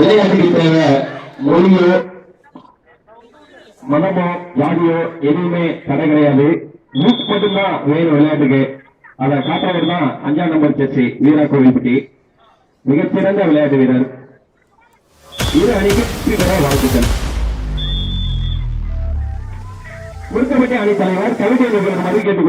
விளையாட்டுக்கு தேவை மொழியோ மனமோ ஜாதியோ எதுவுமே தடை கிடையாது. மூக் மட்டும்தான் வேணும் விளையாட்டுக்கு. அதை காட்டுறவர் தான் அஞ்சாம் நம்பர் செஸ்ஸி வீரா கோவில்பட்டி மிகச்சிறந்த விளையாட்டு வீரர். இரு அணிக்கு வாழ்த்துக்கள். முருக்கப்பட்டி அணி தலைவர் கவிதை நிபுணர் கேட்டுக்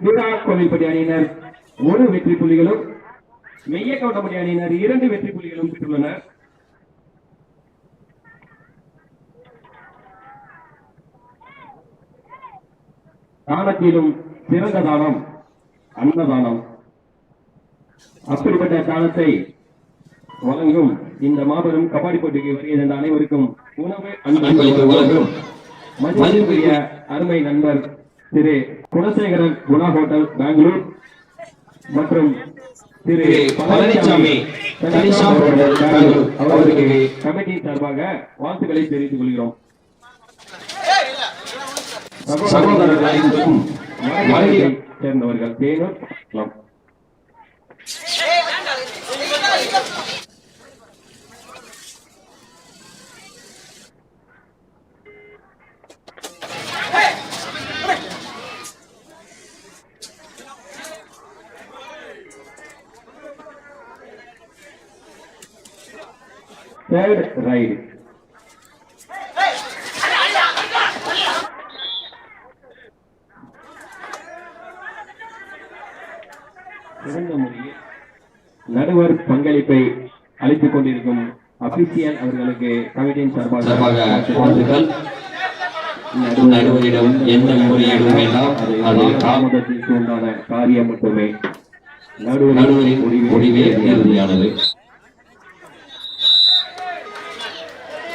வீரா கோவில்பட்டி அணியினர் ஒரு வெற்றி புள்ளிகளும் மெய்ய கவுண்டமட்டி அணியினர் இரண்டு வெற்றி புள்ளிகளும் பெற்றுள்ளனர். தானத்திலும் சிறந்த தானம் அன்னதானம் அப்படிப்பட்ட தானத்தை வழங்கும் இந்த மாபெரும் கபாடி போட்டிக்கு வருகின்ற அனைவருக்கும் உணவு அன்பளித்து வழங்கும் மதிப்புரிய அருமை நண்பர் திரு குணசேகரன் குணா ஹோட்டல் பெங்களூர் மற்றும் திரு பழனிசாமி அவருக்கு கமிட்டி சார்பாக வாழ்த்துக்களை தெரிவித்துக் கொள்கிறோம். சகோதரர்கள் சேர்ந்தவர்கள் தேனூர் சிறந்த முறையில் நடுவர் பங்களிப்பை அளித்துக் கொண்டிருக்கும் அபிஷியல் அவர்களுக்கு கமிட்டியின் சார்பாக சார்பாக வாழ்த்துக்கள். நடுவரிடம் எந்த முறையீடும் வேண்டாம் அது தாமதத்திற்கு உண்டான காரியம் மட்டுமே. நடுவரின் நடுவரின் முடிவே இறுதியானது.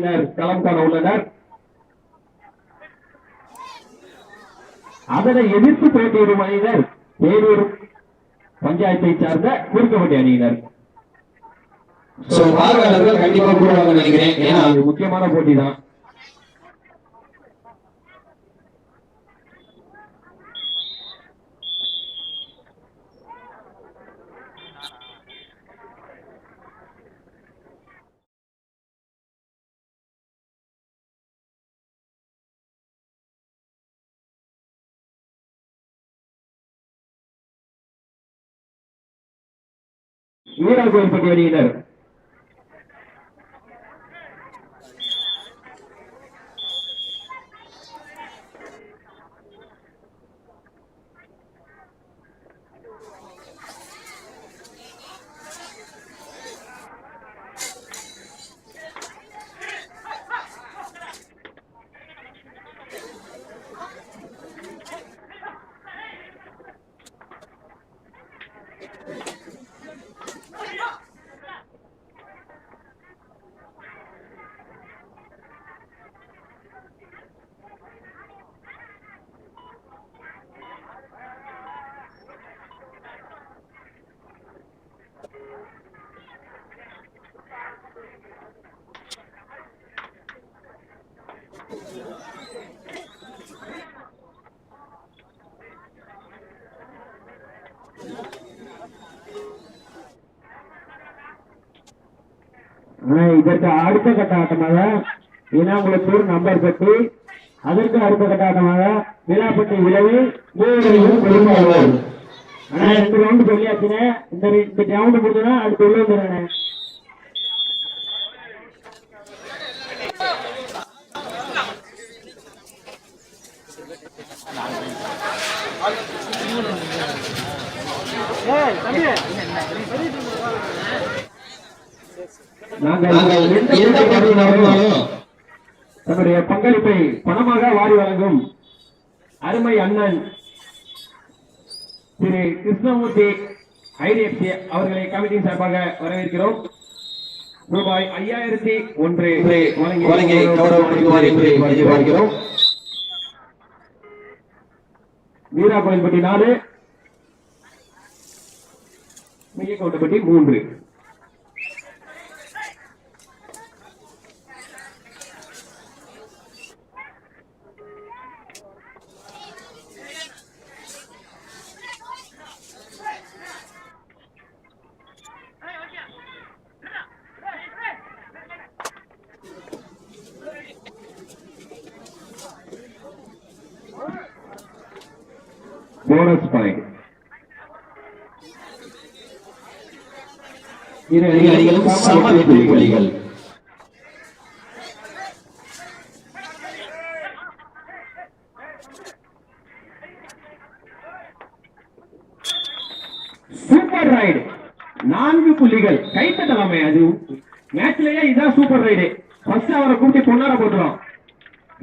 பின்னர் களம் காண உள்ளனர். அதனை எதிர்த்து போட்டியிடும் அணியினர் வேலூர் பஞ்சாயத்தை சார்ந்த குறுக்கவட்டி அணியினர். கண்டிப்பா கூடுவாங்க நினைக்கிறேன். ஏன்னா அது முக்கியமான போட்டி தான் வீரர்கோயில்பட்டி அணியினர் ஆனா இதற்கு அடுத்த கட்ட ஆட்டமாக இனாங்குளத்தூர் நம்பர் பெட்டி அதற்கு அடுத்த கட்ட ஆட்டமாக விழாப்பட்டி விளைவு மூவரையும் பெரும்பாலும் ஆனா ரெண்டு ரவுண்டு சொல்லியாச்சுனே இந்த இந்த ரவுண்டு முடிஞ்சோன்னா அடுத்து உள்ள வந்துடுறேன் நாங்கள் எந்த போட்டி நடந்தாலும் தன்னுடைய பங்களிப்பை பணமாக வாரி வழங்கும் அருமை அண்ணன் திரு கிருஷ்ணமூர்த்தி ஐடிஎஃப்சி அவர்களை கமிட்டியின் சார்பாக வரவேற்கிறோம். ரூபாய் ஐயாயிரத்தி ஒன்று வழங்கி கௌரவப்படுத்துவார் என்று எதிர்பார்க்கிறோம் வீரா கோயில்பட்டி நாலு மையக்கோட்டப்பட்டி மூன்று. போனஸ் பாயிண்ட் இரு அணிகளும் சம வெற்றி புள்ளிகள். சூப்பர் ரைடு நான்கு புள்ளிகள். கைத்தட்டலாமே அது. மேட்ச்லயே இதான் சூப்பர் ரைடு ஃபர்ஸ்ட் அவரை கூட்டி பொன்னார போட்டுரும்.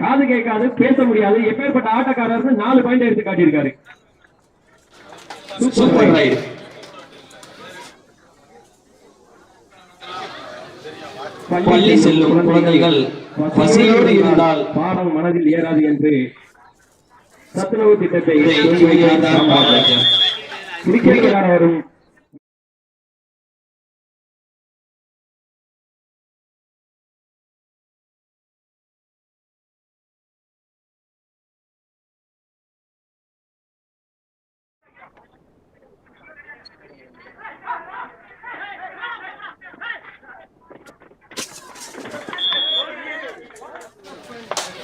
காது கேட்காது பேச முடியாது. எப்பேற்பட்ட ஆட்டக்காரர்னு நாலு பாயிண்ட் எடுத்து காட்டியிருக்காரு. சூப்பர் ரைட் பள்ளி செல்லும் குழந்தைகள் பசியோடு இருந்தால் பாடம் மனதில் ஏறாது என்று சத்துணவு திட்டத்தை கிரிக்கெட் விளையாட வரும்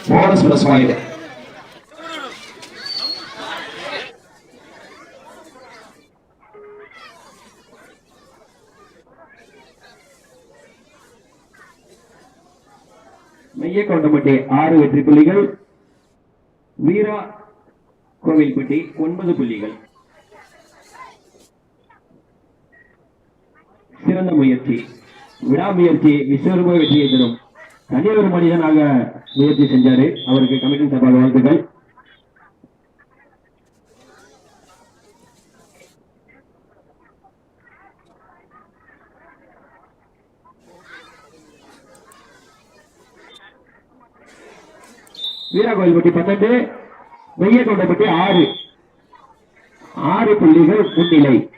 போனஸ் பிளஸ் பாயிண்ட் மையக்கொண்டப்பட்டி ஆறு வெற்றி புள்ளிகள் வீரா கோவில்பட்டி ஒன்பது புள்ளிகள். சிறந்த முயற்சி. விடாமுயற்சி விஸ்வரூப வெற்றியை தரும். தனியொரு ஒரு மனிதனாக முயற்சி செஞ்சாரு. அவருக்கு கமிட்டி சார்பாக வாழ்த்துக்கள். வீரகோயில்பட்டி பன்னெண்டு வெய்யக்கொண்டப்பட்டி ஆறு. ஆறு புள்ளிகள் முன்னிலை.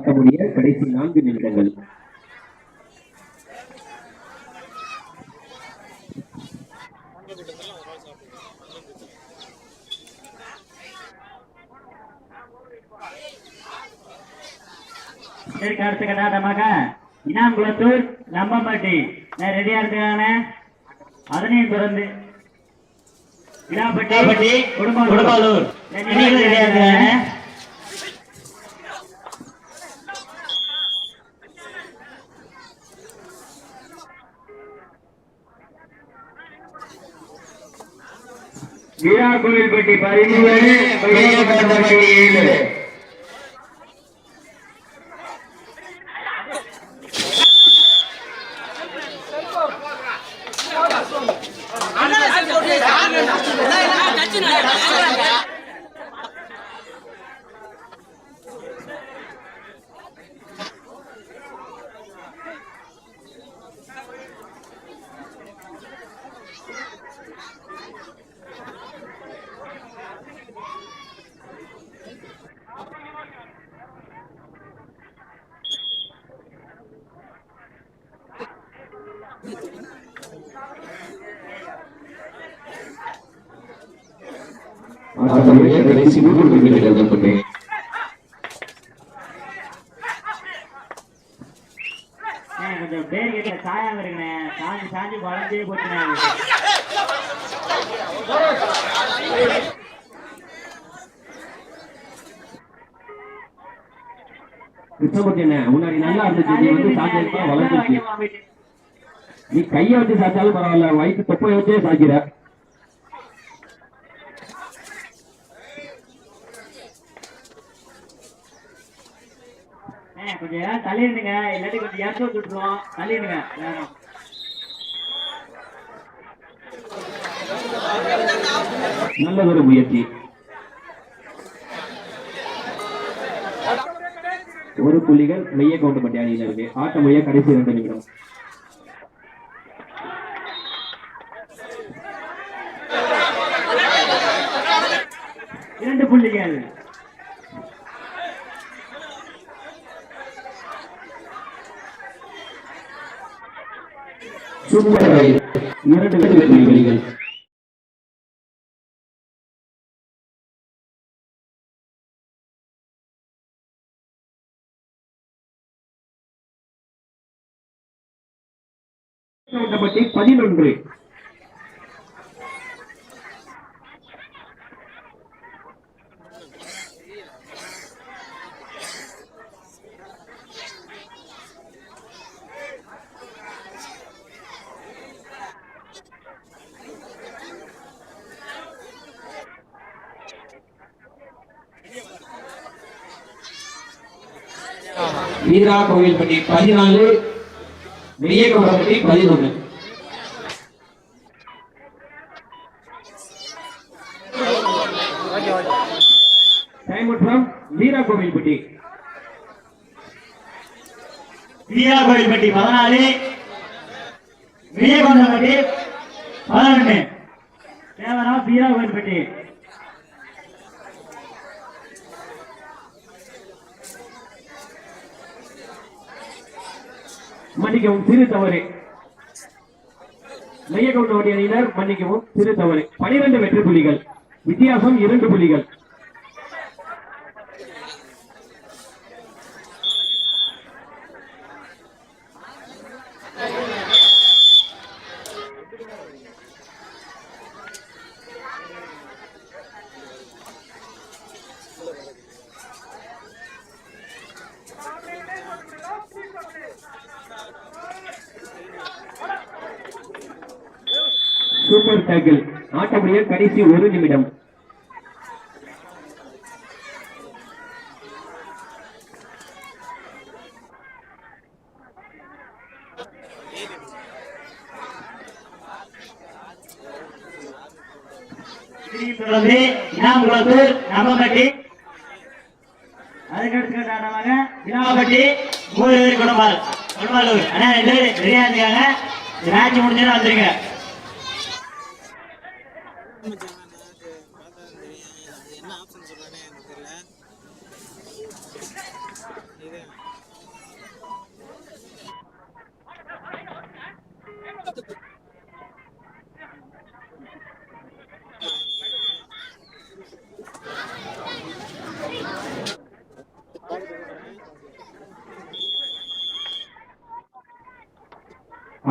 ஆட்டமுடைய கடைசி நான்கு நிமிடங்கள். அடுத்த கட்டாட்டமாக இனாங்குளத்தூர் லம்பம்பட்டி. ரெடியா இருக்கானே அதனையும் தொடர்ந்து இடாப்பட்டி குடும்பாலூர். ரெடியா இருக்கானே வீரா கோவில்பட்டி பதிமூணு வெய்யக்கொண்டப்பட்டி ஏழு ஆட்டமுடைய கடைசி மூன்று நிமிடங்கள் மட்டுமே ஏன் கொஞ்சம் பேர் கிட்ட சாயாம சாஞ்சி சாஞ்சி வளர்ந்தே முன்னாடி நல்லா இருந்துச்சு நீ வந்து சாஞ்சிருப்பா வளர்ந்துச்சு நீ கைய வச்சு சாச்சாலும் பரவாயில்ல வயிற்று தொப்பை வச்சே சாய்க்கிற கொஞ்சம் தள்ளிடுங்க இல்லாட்டி கொஞ்சம் இறச்சி விட்டுருவோம் தள்ளிடுங்க வேணும் ஒரு முயற்சி. ஒரு புள்ளிகள் மெய்ய கவுண்டப்பட்டி அணியினருக்கு ஆட்டமுடைய கடைசி இரண்டு நிமிடம். இரண்டு புள்ளிகள். சும்மா இரண்டு பதினொன்று. வீரா கோவில்பட்டி பதினாலு வெய்யக்கொண்டப்பட்டி பதினொன்று டைம் ஃப்ரம் வீரா கோவில்பட்டி வீரா கோயில்பட்டி பதினாலு விஜயகொண்டப்பட்டி பதினொன்று தேவரா வீரா கோயில்பட்டி. மன்னிக்கவும் சிறு தவறு. மைய அணியினர் மன்னிக்கவும் சிறு தவறு. பனிரெண்டு வெற்றி புள்ளிகள். வித்தியாசம் இரண்டு புள்ளிகள். சூப்பர் டேக்கிள் ஆட்டமுடைய கடைசி ஒரு நிமிடம். தொடர்ந்து இனாமுகுளத்தூர் நம்பம்பட்டி அதுக்கடுத்து கேட்டாட்டமாக மூணு பேர் குடம்பால் குடம்பாலூர் அண்ணா ரெண்டு பேர். ரெடியா இருக்காங்க இந்த வந்துருங்க.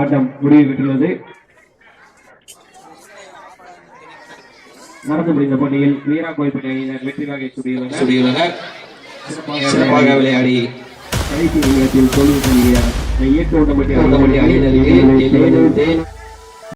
ஆட்டம் முடிவு பெற்றுள்ளது. நடந்து முடிந்த போட்டியில் வீரா கோயில்பட்டி அணியினர் சுடியுள்ளனர். சொல்லியுள்ளனர் சிறப்பாக விளையாடி கடைசி நிமிடத்தில் தோல்வி தங்கிய இயக்க ஓட்டப்பட்டி அணியினருக்கு